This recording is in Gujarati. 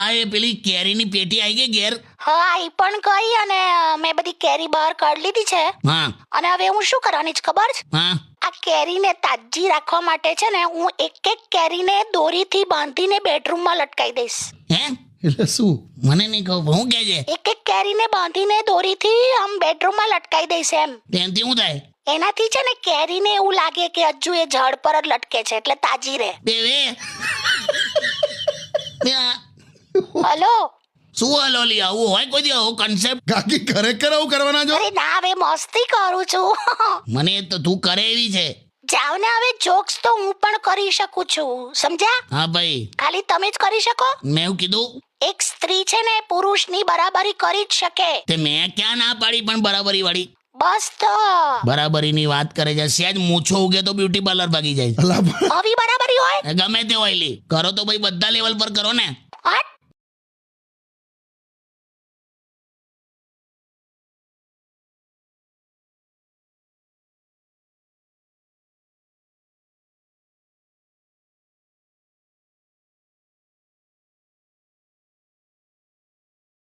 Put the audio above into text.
આ એ પેલી કેરીની પેટી આવી ગઈ ઘેર? હા એ પણ ગઈ અને મેં બધી કેરી બહાર કાઢી લીધી છે. હા. અને હવે હું શું કરવાની છે ખબર છે? હા. આ કેરીને તાજી રાખવા માટે છે ને હું એક એક કેરીને દોરીથી બાંધીને બેડરૂમમાં લટકાઈ દઈશ. હે? એટલે શું? મને નહીં કહું હું કે છે એક એક કેરીને બાંધીને દોરીથી આમ બેડરૂમમાં લટકાઈ દઈશ એમ. તેનાથી હું થાય? એનાથી છે ને કેરીને એવું લાગે કે હજુ એ ઝાડ પર જ લટકે છે એટલે તાજી રહે. બે બે. હલો. શું હલોલી આવું હોય કોઈ દી કન્સેપ્ટ કાકી ખરેખર આવું કરવાના છો? અરે ના હવે મસ્તી કરું છું. મને તો તું કરે એવી છે. જાવ ને હવે જોક્સ તો હું પણ કરી શકું છું. સમજ્યા? હા ભાઈ. ખાલી તમે જ કરી શકો? મેં એવું કીધું. એક સ્ત્રી છે ને પુરુષની બરાબરી કરી જ શકે. તે મેં ક્યાં ના પાડી પણ બરાબરી વાળી બસ તો. બરાબરીની વાત કરે છે. સેજ મૂછો ઉગે તો બ્યુટી પાર્લર ભાગી જાય. આવી બરાબરી હોય? ગમે તે હોય લી. કરો તો ભાઈ બધા લેવલ પર કરો ને. હટ.